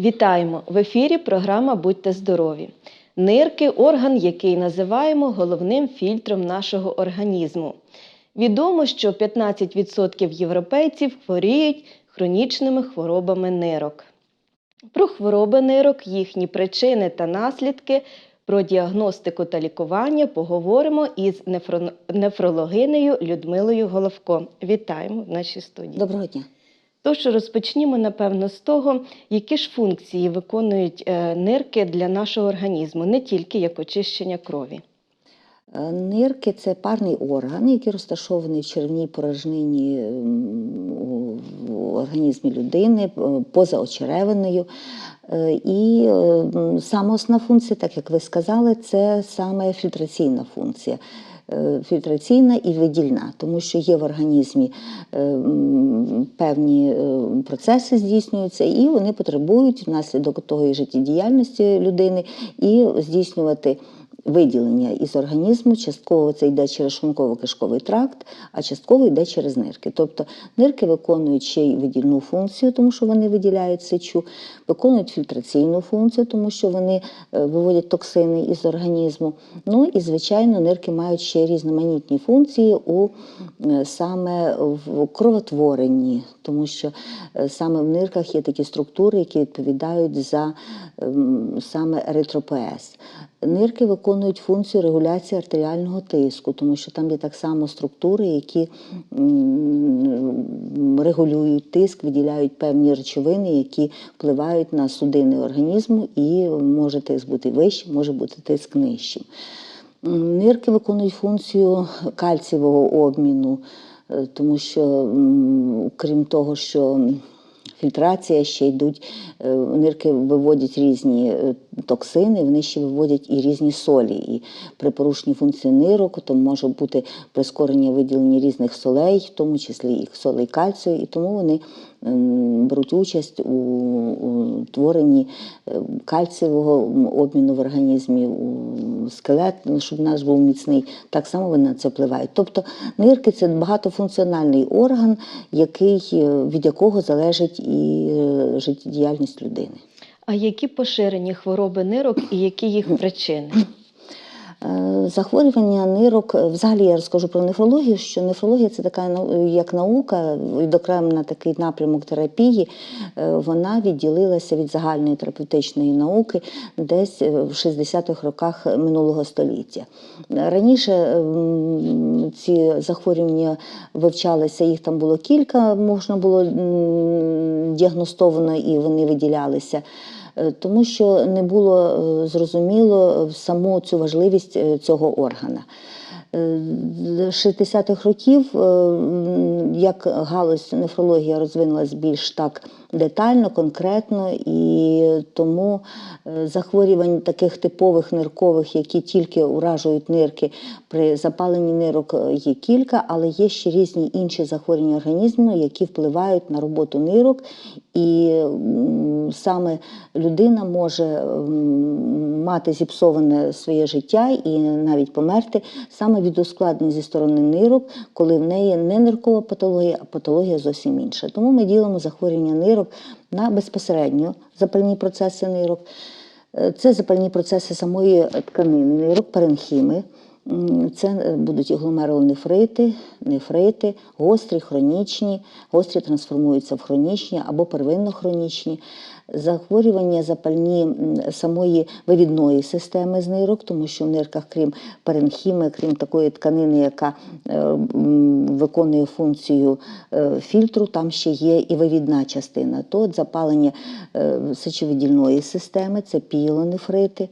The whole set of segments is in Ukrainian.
Вітаємо! В ефірі програма Будьте здорові. Нирки орган, який називаємо головним фільтром нашого організму. Відомо, що 15% європейців хворіють хронічними хворобами нирок. Про хвороби нирок, їхні причини та наслідки, про діагностику та лікування поговоримо із нефро- нефрологинею Людмилою Головко. Вітаємо в нашій студії. Доброго дня. Тож розпочнімо, напевно, з того, які ж функції виконують е, нирки для нашого організму, не тільки як очищення крові. Е, Нирки це парний орган, який розташований в червній порожнині в організмі людини, е, поза очеревиною. І саме основна функція, так як ви сказали, це саме фільтраційна функція. Е, Фільтраційна і видільна, тому що є в організмі е, певні е, процеси здійснюються, і вони потребують внаслідок того і життєдіяльності людини і здійснювати виділення із організму. Частково це йде через шлунково-кишковий тракт, а частково йде через нирки. Тобто нирки виконують ще й видільну функцію, тому що вони виділяють сечу, виконують фільтраційну функцію, тому що вони е, виводять токсини із організму. Ну і, звичайно, нирки мають ще різноманітні функції у е, саме в кровотворенні, тому що е, саме в нирках є такі структури, які відповідають за ем, саме еритропоез. Нирки виконують функцію регуляції артеріального тиску, тому що там є так само структури, які регулюють тиск, виділяють певні речовини, які впливають на судини організму, і може тиск бути вищим, може бути тиск нижчим. Нирки виконують функцію кальцієвого обміну, е, тому що, крім того, що фільтрація ще йдуть, е, нирки виводять різні е, токсини, вони ще виводять і різні солі. І при порушенні функції нирок то може бути прискорення виділення різних солей, в тому числі і солей кальцію, і тому вони беруть участь у, у творенні е, кальцієвого обміну в організмі, у скелет, ну, щоб наш був міцний. Так само вони на це впливають. Тобто нирки це багатофункціональний орган, який, е, від якого залежить і е, життєдіяльність людини. А які поширені хвороби нирок і які їх причини? Е, Захворювання нирок, взагалі я розкажу про нефрологію, що нефрологія це така нау- як наука, відокремлена такий напрямок терапії. Е, Вона відділилася від загальної терапевтичної науки десь е, в 60-х роках минулого століття. Раніше ці захворювання вивчалися, їх там було кілька, можна було діагностовано і вони виділялися. Е, тому що не було е, зрозуміло е, саму цю важливість цього органа. Е, З 60-х років, як галузь нефрологія розвинулась більш так детально, конкретно, і тому е, захворювань таких типових ниркових, які тільки уражують нирки, при запаленні нирок е, є кілька, але є ще різні інші захворювання організму, які впливають на роботу нирок, і саме людина може мати зіпсоване своє життя і навіть померти саме від ускладнень зі сторони нирок, коли в неї не ниркова патологія, а патологія зовсім інша. Тому ми ділимо захворювання нирок на безпосередньо запальні процеси нирок. Е, Це запальні процеси самої тканини нирок, паренхіми. Це е, будуть і гломерулонефрити, нефрити, гострі, хронічні, гострі трансформуються в хронічні або первинно-хронічні. Захворювання запальні самої вивідної системи з нирок, тому що в нирках, крім паренхіми, крім такої тканини, яка е, виконує функцію е, фільтру, там ще є і вивідна частина. То от запалення е, сечовидільної системи, це пієлонефрити.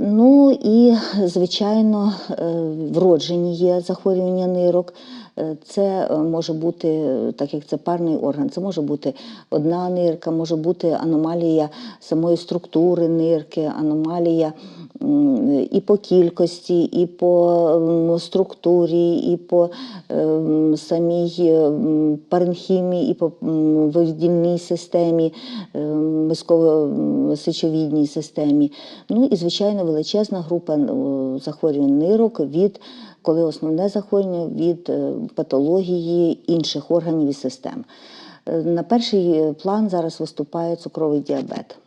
Ну і, звичайно, вроджені є захворювання нирок. Е, Це е, може бути, е, так як це парний орган, це може бути одна нирка, може бути аномалія самої структури нирки, аномалія і по кількості, і по структурі, і по ем, самій ем, паренхімії, і по видільній системі, ем, мозково-сечовідній системі. Ну і, звичайно, величезна група ну, захворювань нирок від коли основне захворювання від е, патології інших органів і систем. Е, На перший план зараз виступає цукровий діабет.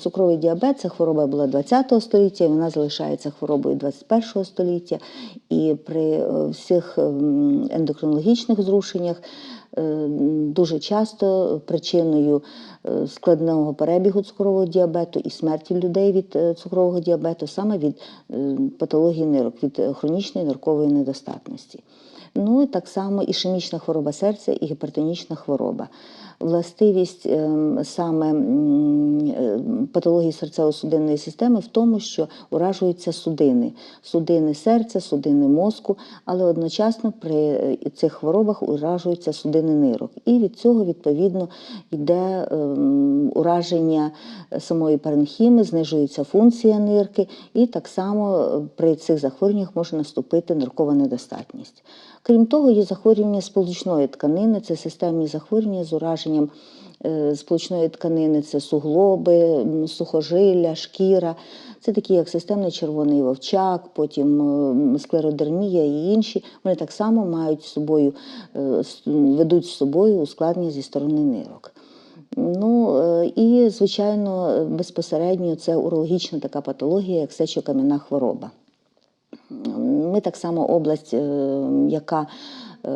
Цукровий діабет це хвороба була 20 століття, вона залишається хворобою 21 століття. І при е, всіх ем, ендокринологічних зрушеннях е, дуже часто причиною е, складного перебігу цукрового діабету і смерті людей від е, цукрового діабету саме від е, патології нирок, від е, хронічної ниркової недостатності. Ну і так само ішемічна хвороба серця і гіпертонічна хвороба. Властивість ем, саме е, патології серцево-судинної системи в тому, що уражуються судини, судини серця, судини мозку, але одночасно при е, цих хворобах уражуються судини нирок. І від цього відповідно йде ем, ураження самої паренхіми, знижується функція нирки, і так само е, при цих захворюваннях може наступити ниркова недостатність. Крім того, є захворювання сполучної тканини, це системні захворювання з ураженням е, сполучної тканини, це суглоби, сухожилля, шкіра. Це такі, як системний червоний вовчак, потім склеродермія і інші. Вони так само мають з собою, е, ведуть з собою ускладнення зі сторони нирок. Ну е, і, звичайно, е, безпосередньо це урологічна така патологія, як сечокам'яна хвороба. Ми так само область, е, яка е,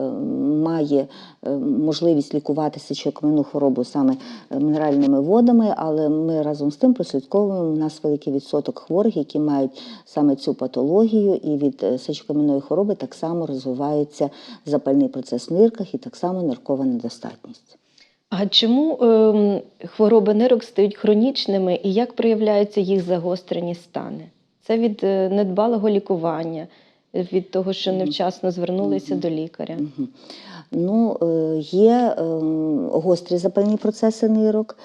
має е, можливість лікувати сечокам'яну хворобу саме е, мінеральними водами, але ми разом з тим прослідковуємо. У нас великий відсоток хворих, які мають саме цю патологію, і від е, сечокам'яної хвороби так само розвивається запальний процес в нирках і так само ниркова недостатність. А чому ем, хвороби нирок стають хронічними і як проявляються їх загострені стани? Це від е, недбалого лікування, е, від того, що невчасно звернулися до лікаря. Ну, е, є е, гострі запальні процеси нирок.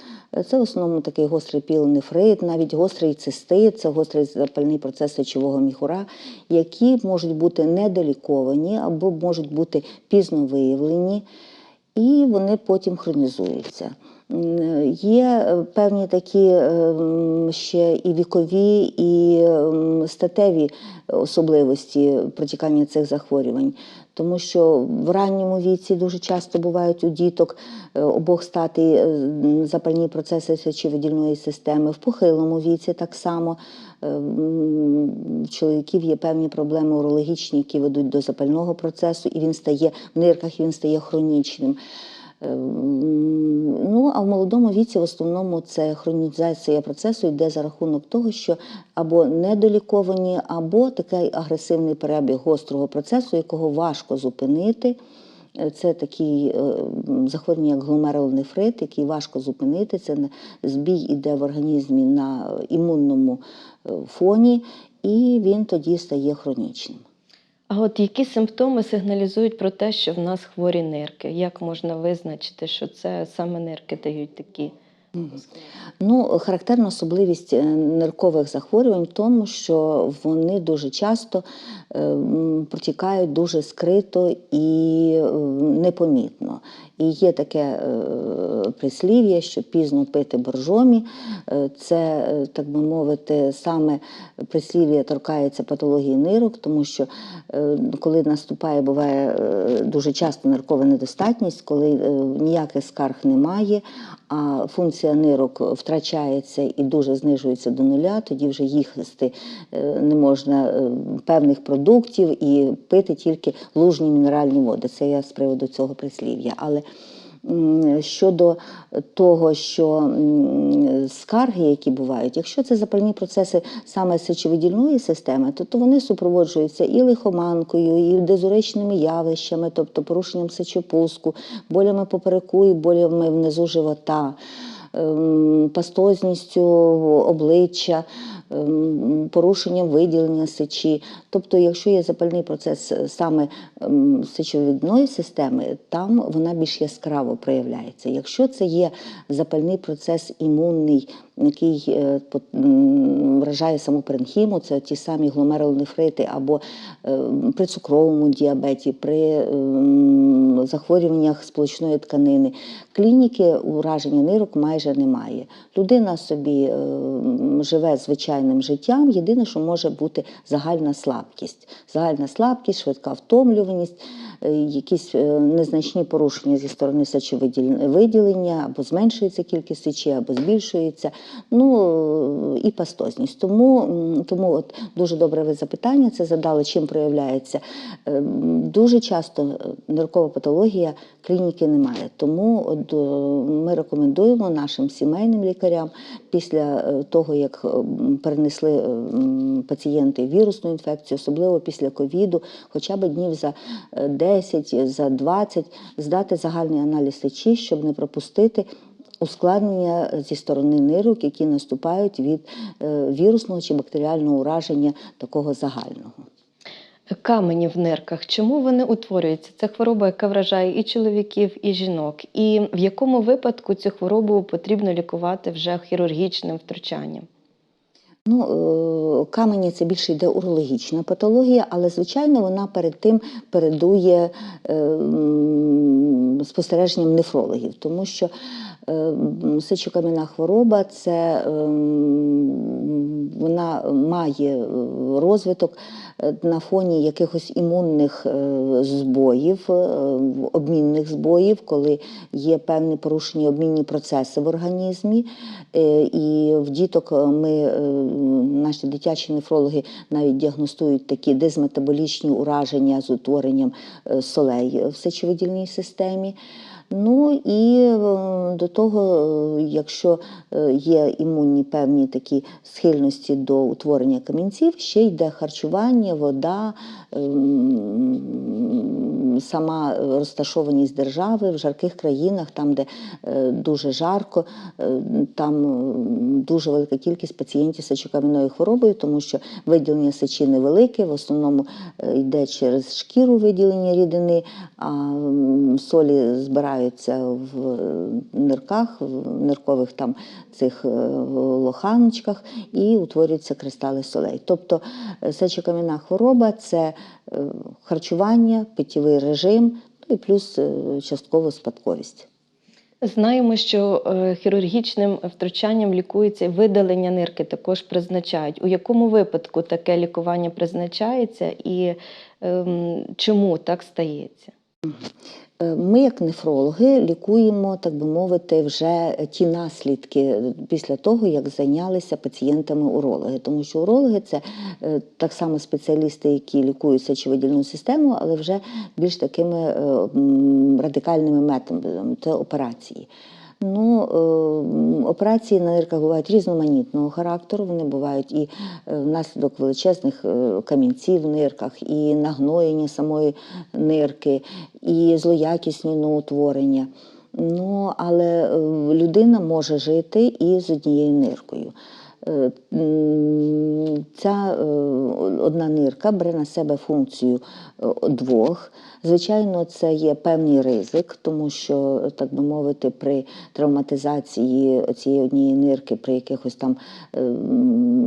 Це в основному такий гострий пілонефрит, навіть гострий цистит, це гострий запальний процес сечового міхура, які можуть бути недоліковані або можуть бути пізно виявлені, і вони потім хронізуються. Є е, певні такі е, ще і вікові, і статеві особливості протікання цих захворювань, тому що в ранньому віці дуже часто бувають у діток е, обох статей е, запальні процеси сечовидільної системи, в похилому віці так само. В чоловіків є певні проблеми урологічні, які ведуть до запального процесу, і він стає в нирках, він стає хронічним. Е, м, Ну, а в молодому віці в основному це хронізація процесу йде за рахунок того, що або недоліковані, або такий агресивний перебіг гострого процесу, якого важко зупинити. Е, Це такий е, захворювання, як гломерулонефрит, який важко зупинити. Це збій іде в організмі на імунному е, фоні, і він тоді стає хронічним. А от які симптоми сигналізують про те, що в нас хворі нирки? Як можна визначити, що це саме нирки дають такі? Ну, характерна особливість е, ниркових захворювань в тому, що вони дуже часто е, протікають дуже скрито і е, непомітно. І є таке прислів'я, що пізно пити боржомі. Це, так би мовити, саме прислів'я торкається патології нирок, тому що коли наступає, буває дуже часто ниркова недостатність, коли ніяких скарг немає, а функція нирок втрачається і дуже знижується до нуля, тоді вже їсти е, не можна е, певних продуктів і пити тільки лужні мінеральні води. Це я з приводу цього прислів'я. Але щодо того, що скарги, які бувають, якщо це запальні процеси саме сечовидільної системи, то, то вони супроводжуються і лихоманкою, і дезуричними явищами, тобто порушенням сечопуску, болями попереку і болями внизу живота. ем, Пастозністю обличчя, порушенням виділення сечі. Тобто, якщо є запальний процес е, саме ем, сечовидної системи, там вона більш яскраво проявляється. Якщо це є запальний процес імунний який е, вражає саму паренхіму, це ті самі гломерулонефрити або е, при цукровому діабеті, при ем, захворюваннях сполучної тканини. Клініки ураження нирок майже немає. Людина собі живе звичайним життям. Єдине, що може бути загальна слабкість. Загальна слабкість, швидка втомлюваність, е, якісь е, незначні порушення зі сторони сечовиділення, або зменшується кількість сечі, або збільшується. Ну е, і пастозність. Тому, тому от дуже добре ви запитання це задали, чим проявляється. Дуже часто ниркова патологія клініки немає. Тому от, ми рекомендуємо нашим сімейним лікарям після того, як перенесли е, пацієнти вірусну інфекцію, особливо після ковіду, хоча б днів за е, 10, за 20, здати загальний аналіз сечі, щоб не пропустити. Ускладнення зі сторони нирок, які наступають від е, вірусного чи бактеріального ураження такого загального. Камені в нирках. Чому вони утворюються? Це хвороба, яка вражає і чоловіків, і жінок. І в якому випадку цю хворобу потрібно лікувати вже хірургічним втручанням? Ну, е, камені це більше йде урологічна патологія, але звичайно вона перед тим передує е, спостереженням нефрологів, тому що сечокам'яна хвороба це ем, вона має е, розвиток е, на фоні якихось імунних е, збоїв, е, обмінних збоїв, коли є певні порушені обмінні процеси в організмі. Е, І в діток е, ми, е, наші дитячі нефрологи навіть діагностують такі дезметаболічні ураження з утворенням е, солей в сечовидільній системі. Ну і е, до того, е, якщо е, є імунні певні такі схильності до утворення камінців, ще йде харчування, вода, сама розташованість держави в жарких країнах, там, де е, дуже жарко, е, там е, дуже велика кількість пацієнтів з сечокам'яною хворобою, тому що виділення сечі невелике, в основному йде через шкіру виділення рідини, а солі збираються в нирках, в ниркових там цих лоханочках і утворюються кристали солей. Тобто сечокам'яна хвороба це харчування, питєвий режим, ну і плюс е, частково спадковість. Знаємо, що е, хірургічним втручанням лікується видалення нирки також призначають. У якому випадку таке лікування призначається і ем, чому так стається? Е, Ми, як нефрологи, лікуємо, так би мовити, вже ті наслідки після того, як зайнялися пацієнтами урологи. Тому що урологи це е, так само спеціалісти, які лікують сечовидільну систему, але вже більш такими е, радикальними методами це операції. Ну, е, операції на нирках бувають різноманітного характеру. Вони бувають і е, внаслідок величезних е, камінців в нирках, і нагноєння самої нирки, і злоякісні новоутворення. Ну, але людина може жити і з однією ниркою. Ця одна нирка бере на себе функцію двох. Звичайно, це є певний ризик, тому що, так би мовити, при травматизації цієї однієї нирки, при якихось там е,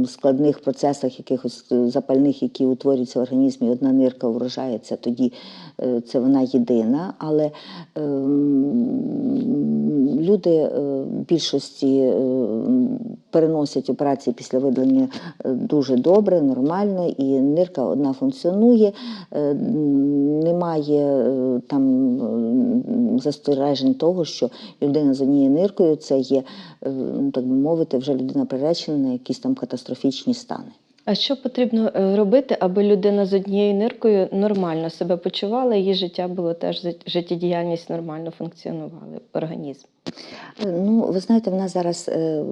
складних процесах, якихось е, запальних, які утворюються в організмі, одна нирка вражається, тоді е, це вона єдина. Але люди е, в більшості е, переносять операції після видалення е, дуже добре, нормально, і нирка одна функціонує. Немає е, там застережень того, що людина з однією ниркою це є, е, ну, так би мовити, вже людина приречена на якісь там катастрофічні стани. А що потрібно е, робити, аби людина з однією ниркою нормально себе почувала, її життя було теж жит- життєдіяльність нормально функціонувала, організм? Е, Ну, ви знаєте, в нас зараз е,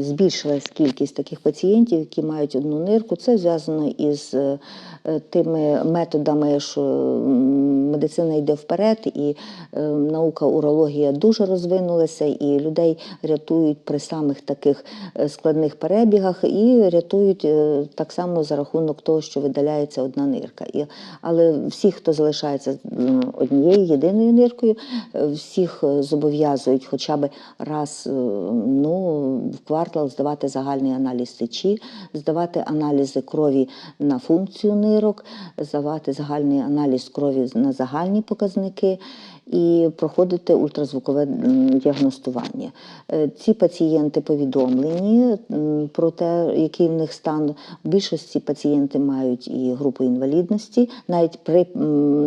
збільшилась кількість таких пацієнтів, які мають одну нирку. Це зв'язано із тими методами, що медицина йде вперед, і наука урологія дуже розвинулася, і людей рятують при самих таких складних перебігах, і рятують так само за рахунок того, що видаляється одна нирка. І, але всі, хто залишається однією єдиною ниркою, е, всіх е, зобов'язують хоча б раз е, ну, в квартал здавати загальний аналіз сечі, здавати аналізи крові на функцію нирок, здавати загальний аналіз крові на загальні показники і проходити ультразвукове діагностування. Е, Ці пацієнти повідомлені про те, який в них стан. В більшості пацієнти мають і групу інвалідності, навіть при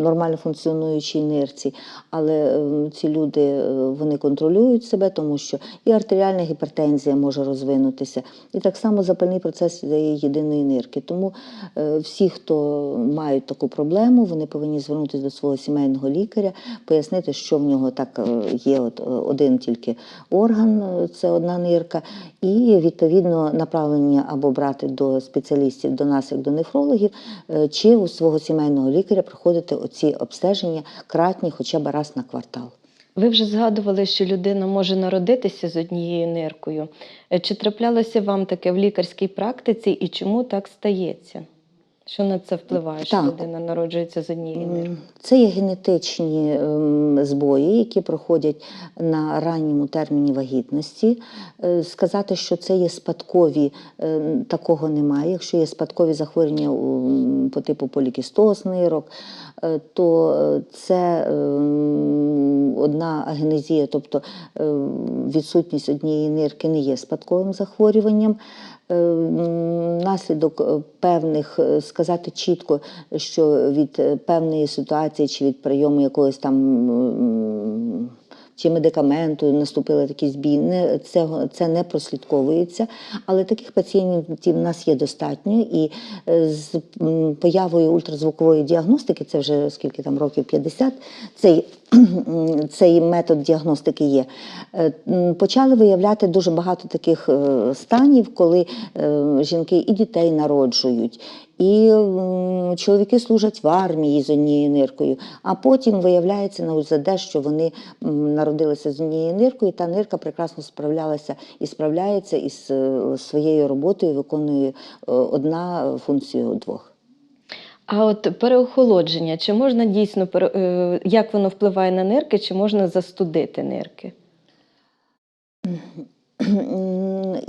нормально функціонуючій нирці, але е, ці люди е, вони контролюють себе, тому що і артеріальна гіпертензія може розвинутися, і так само запальний процес єдиної нирки. Тому всі, хто мають таку проблему, вони повинні звернутися до свого сімейного лікаря, пояснити, що в нього так е, є от е, один тільки орган, е, це одна нирка, і відповідно направлення або брати до спеціалістів, до нас, як до нефрологів, чи у свого сімейного лікаря проходити оці обстеження кратні хоча б раз на квартал. Ви вже згадували, що людина може народитися з однією ниркою. Чи траплялося вам таке в лікарській практиці і чому так стається? Що на це впливає, що людина народжується з однією ниркою? Це є генетичні ем, збої, які проходять на ранньому терміні вагітності. Е, Сказати, що це є спадкові, е, такого немає. Якщо є спадкові захворювання по типу полікістоз нирок, е, то це ем, одна агенезія, тобто ем, відсутність однієї нирки не є спадковим захворюванням. Е, Наслідок е, певних е, сказати чітко, що від певної ситуації чи від прийому якогось там чи медикаменту наступили такі збій, не, це, це не прослідковується. Але таких пацієнтів в нас є достатньо, і е, з появою ультразвукової діагностики, це вже скільки там років 50, цей, цей метод діагностики є. е, Почали виявляти дуже багато таких е, станів, коли жінки і дітей народжують, і чоловіки служать в армії з однією ниркою, а потім виявляється на УЗД, що вони народилися з однією ниркою, і та нирка прекрасно справлялася і справляється із е, своєю роботою, виконує е, одна функцію двох. А от переохолодження, чи можна дійсно е, як воно впливає на нирки, чи можна застудити нирки?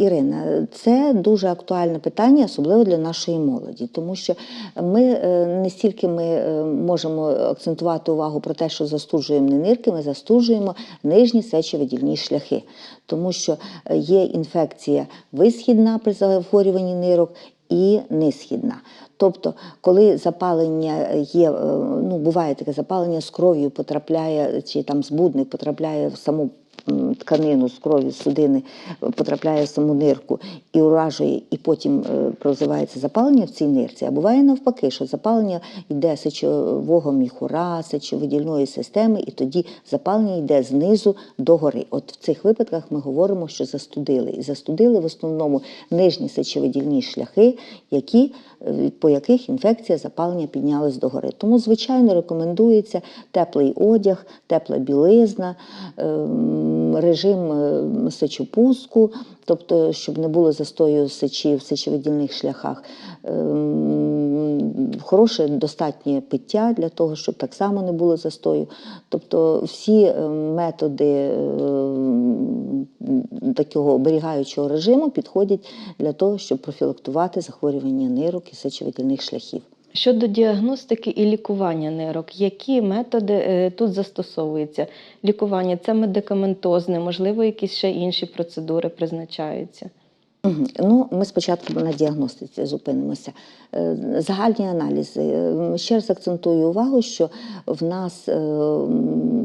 Ірина, це дуже актуальне питання, особливо для нашої молоді, тому що ми е, не стільки ми е, можемо акцентувати увагу про те, що застуджуємо не нирки, ми застуджуємо нижні сечовидільні шляхи, тому що е, є інфекція висхідна при захворюванні нирок і нисхідна. Тобто, коли запалення є, ну буває таке запалення з кров'ю потрапляє, чи там збудник потрапляє в саму тканину з крові, судини, е, потрапляє в саму нирку і уражує, і потім е, розвивається запалення в цій нирці. А буває навпаки, що запалення йде сечового міхура, сечовидільної системи, і тоді запалення йде знизу до гори. От в цих випадках ми говоримо, що застудили. І застудили в основному нижні сечовидільні шляхи, які, е, по яких інфекція запалення піднялась до гори. Тому, звичайно, рекомендується теплий одяг, тепла білизна, ем, режим е, сечопуску, тобто, щоб не було застою сечі в сечовидільних шляхах. Ем, Хороше достатнє пиття для того, щоб так само не було застою. Тобто всі е, методи е, такого оберігаючого режиму підходять для того, щоб профілактувати захворювання нирок і сечовидільних шляхів. Щодо діагностики і лікування нирок, які методи е, тут застосовуються? Лікування це медикаментозне, можливо, якісь ще інші процедури призначаються. Ну, ми спочатку на діагностиці зупинимося. Е, Загальні аналізи. Ще раз акцентую увагу, що в нас е,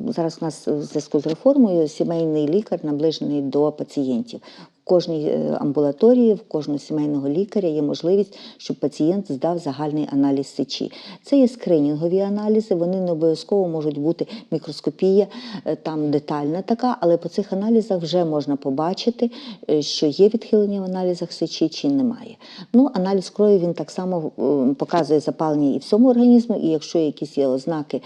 зараз у нас в зв'язку з реформою сімейний лікар наближений до пацієнтів. Кожній е, амбулаторії, в кожного сімейного лікаря є можливість, щоб пацієнт здав загальний аналіз сечі. Це є скринінгові аналізи, вони не обов'язково можуть бути мікроскопія, е, там детальна така, але по цих аналізах вже можна побачити, е, що є відхилення в аналізах сечі чи немає. Ну, аналіз крові він так само показує запалення і всьому організму, і якщо якісь є ознаки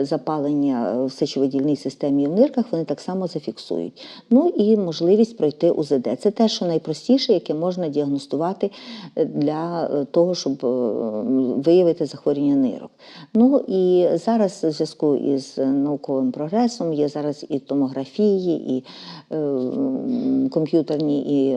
запалення в сечовидільній системі і в нирках, вони так само зафіксують. Ну і можливість пройти УЗД. Це те, що найпростіше, яке можна діагностувати е, для е, того, щоб е, виявити захворювання нирок. Ну і зараз в зв'язку із науковим прогресом є зараз і томографії, і комп'ютерні, і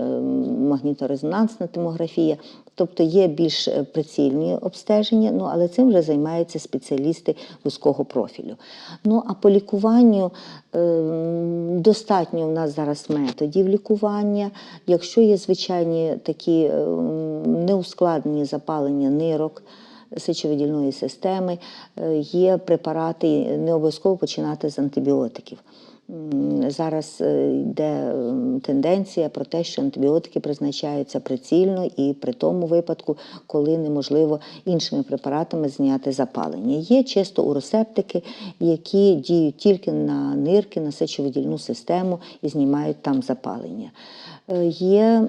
магніторезонансна томографія. Тобто є більш е, прицільні обстеження, ну але цим вже займаються спеціалісти вузького профілю. Ну а по лікуванню ем, достатньо у нас зараз методів лікування. Якщо є звичайні такі ем, неускладнені запалення нирок, сечовидільної системи, е, є препарати, не обов'язково починати з антибіотиків. Зараз е, йде тенденція про те, що антибіотики призначаються прицільно і при тому випадку, коли неможливо іншими препаратами зняти запалення. Є чисто уросептики, які діють тільки на нирки, на сечовидільну систему і знімають там запалення. Е, Є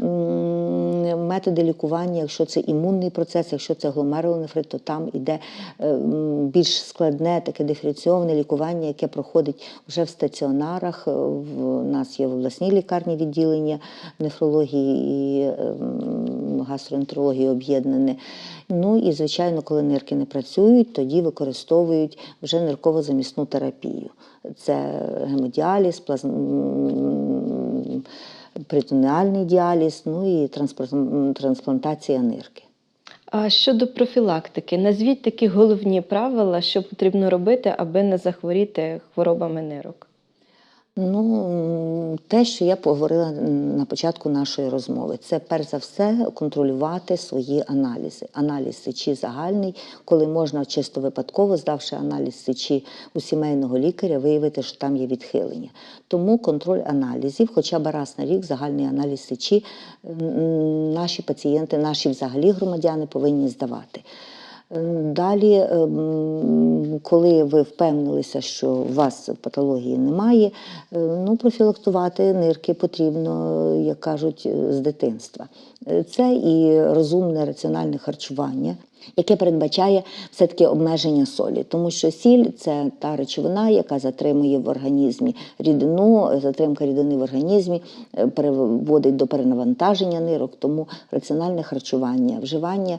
методи лікування, якщо це імунний процес, якщо це гломерулонефрит, то там іде е, більш складне таке диференційоване лікування, яке проходить вже в стаціонарах. Е, В нас є в обласній лікарні відділення нефрології і гастроентерології об'єднане. Ну і, звичайно, коли нирки не працюють, тоді використовують вже нирково-замісну терапію. Це гемодіаліз, плазм... перитонеальний діаліз, ну і трансплантація нирки. А щодо профілактики, назвіть такі головні правила, що потрібно робити, аби не захворіти хворобами нирок. Ну, те, що я поговорила на початку нашої розмови, це перш за все контролювати свої аналізи. Аналіз сечі загальний, коли можна чисто випадково, здавши аналіз сечі у сімейного лікаря, виявити, що там є відхилення. Тому контроль аналізів, хоча б раз на рік загальний аналіз сечі наші пацієнти, наші взагалі громадяни повинні здавати. Далі, ем, коли ви впевнилися, що у вас патології немає, е, ну, профілактувати нирки потрібно, як кажуть, з дитинства. Е, Це і розумне раціональне харчування, яке передбачає все-таки обмеження солі, тому що сіль це та речовина, яка затримує в організмі рідину, затримка рідини в організмі е, приводить до перенавантаження нирок, тому раціональне харчування, вживання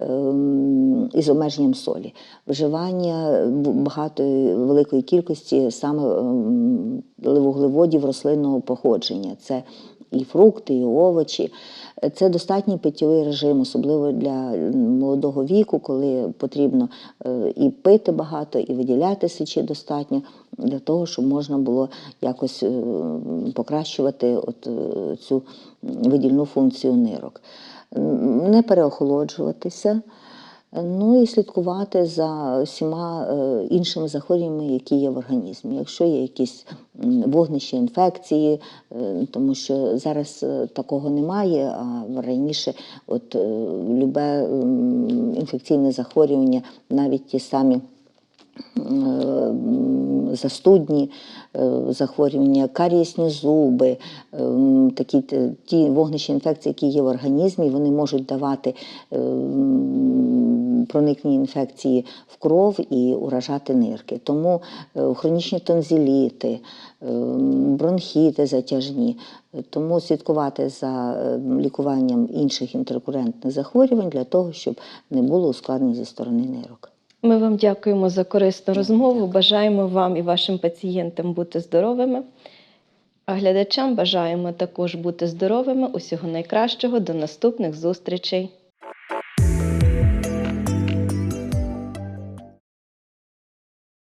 ем, із обмеженням солі, вживання багатої великої кількості саме ем, вуглеводів рослинного походження. Це і фрукти, і овочі. Це достатній питьовий режим, особливо для молодого віку, коли потрібно е, і пити багато, і виділяти сечі достатньо для того, щоб можна було якось е, покращувати от, е, цю видільну функцію нирок. Не переохолоджуватися. Ну і слідкувати за всіма е, іншими захворюваннями, які є в організмі. Якщо є якісь вогнища інфекції, е, тому що зараз е, такого немає, а раніше от любе інфекційне захворювання, навіть ті самі застудні захворювання, карієсні зуби, такі ті вогнища інфекції, які є в організмі, вони можуть давати проникнення інфекції в кров і уражати нирки. Тому е, хронічні тонзиліти, ем, бронхіти затяжні. Тому слідкувати за е, лікуванням інших інтеркурентних захворювань для того, щоб не було ускладнень зі сторони нирок. Ми вам дякуємо за корисну розмову. Бажаємо вам і вашим пацієнтам бути здоровими. А глядачам бажаємо також бути здоровими. Усього найкращого. До наступних зустрічей.